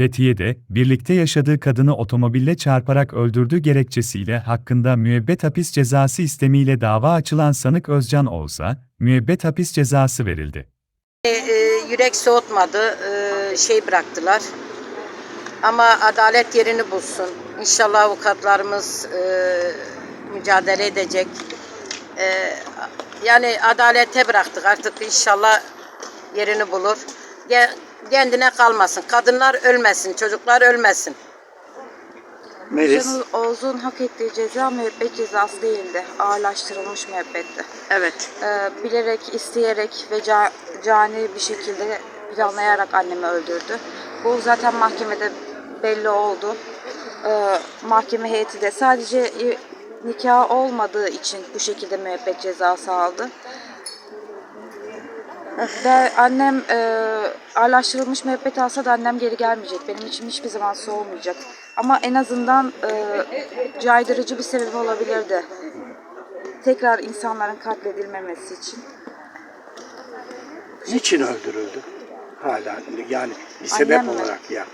Fethiye'de, birlikte yaşadığı kadını otomobille çarparak öldürdüğü gerekçesiyle hakkında müebbet hapis cezası istemiyle dava açılan sanık Özcan Oğuz'a, müebbet hapis cezası verildi. E, yürek soğutmadı, e, şey bıraktılar. Ama adalet yerini bulsun. İnşallah avukatlarımız e, mücadele edecek. E, yani adalete bıraktık artık inşallah yerini bulur. Kendine kalmasın. Kadınlar ölmesin, çocuklar ölmesin. Melis. Canıl Oğuz'un hak ettiği ceza müebbet cezası değildi. Ağırlaştırılmış müebbetti. Evet. Ee, bilerek, isteyerek ve ca- cani bir şekilde planlayarak annemi öldürdü. Bu zaten mahkemede belli oldu. Ee, mahkeme heyeti de sadece e, nikah olmadığı için bu şekilde müebbet cezası aldı. Ve annem e, ağırlaştırılmış müebbet alsa da annem geri gelmeyecek. Benim için hiçbir zaman soğumayacak. Ama en azından e, caydırıcı bir sebebi olabilirdi. Tekrar insanların katledilmemesi için. Niçin öldürüldü? Hala yani bir sebep Annem mi? olarak ya.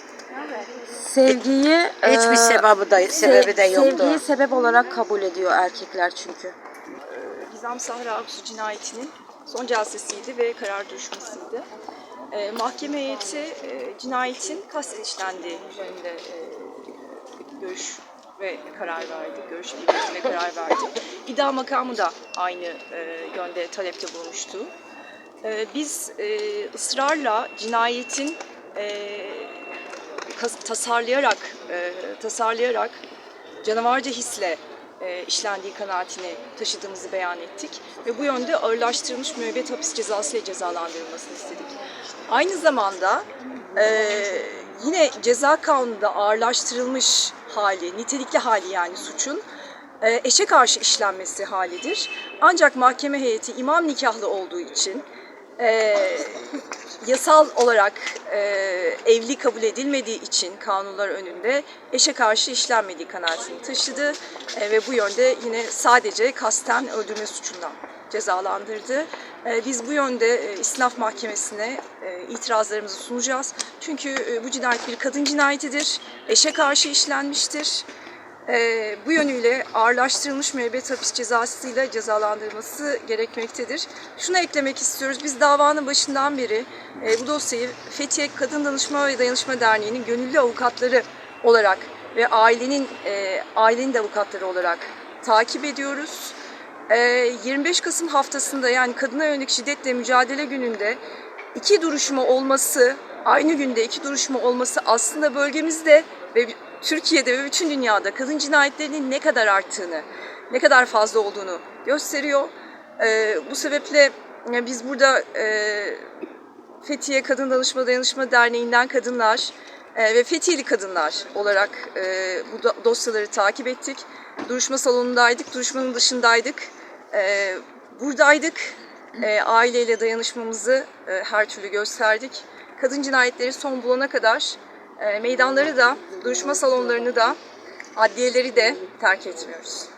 Sevgiyi Hiçbir e, sebebi de, sebebi de yoktu. Sevgiyi sebep olarak kabul ediyor erkekler çünkü. Gizem Sahra Aksu cinayetinin son celsesiydi ve karar duruşmasıydı. Ee, mahkeme heyeti e, cinayetin kasten işlendiği üzerinde e, görüş ve karar verdi. Görüş bildirme karar verdi. İddia makamı da aynı e, yönde talepte bulunmuştu. E, biz e, ısrarla cinayetin e, tasarlayarak e, tasarlayarak canavarca hisle e, işlendiği kanaatini taşıdığımızı beyan ettik ve bu yönde ağırlaştırılmış müebbet hapis cezası ile cezalandırılmasını istedik. Aynı zamanda e, yine ceza kanununda ağırlaştırılmış hali, nitelikli hali yani suçun e, eşe karşı işlenmesi halidir. Ancak mahkeme heyeti imam nikahlı olduğu için e, yasal olarak e, evli kabul edilmediği için kanunlar önünde eşe karşı işlenmediği kanaatini taşıdı E, ve bu yönde yine sadece kasten öldürme suçundan cezalandırdı. E, biz bu yönde e, İstinaf Mahkemesi'ne e, itirazlarımızı sunacağız. Çünkü e, bu cinayet bir kadın cinayetidir, eşe karşı işlenmiştir. Ee, bu yönüyle ağırlaştırılmış müebbet hapis cezasıyla cezalandırılması gerekmektedir. Şunu eklemek istiyoruz. Biz davanın başından beri e, bu dosyayı Fethiye Kadın Danışma ve Dayanışma Derneği'nin gönüllü avukatları olarak ve ailenin e, ailenin de avukatları olarak takip ediyoruz. E, 25 Kasım haftasında yani kadına yönelik şiddetle mücadele gününde iki duruşma olması, aynı günde iki duruşma olması aslında bölgemizde ve Türkiye'de ve bütün dünyada kadın cinayetlerinin ne kadar arttığını, ne kadar fazla olduğunu gösteriyor. Ee, bu sebeple e, biz burada e, Fethiye Kadın Danışma Dayanışma Derneği'nden kadınlar e, ve Fethiyeli kadınlar olarak e, bu do- dosyaları takip ettik. Duruşma salonundaydık, duruşmanın dışındaydık. E, buradaydık. E, aileyle dayanışmamızı e, her türlü gösterdik. Kadın cinayetleri son bulana kadar e, meydanları da, duruşma salonlarını da, adliyeleri de terk etmiyoruz.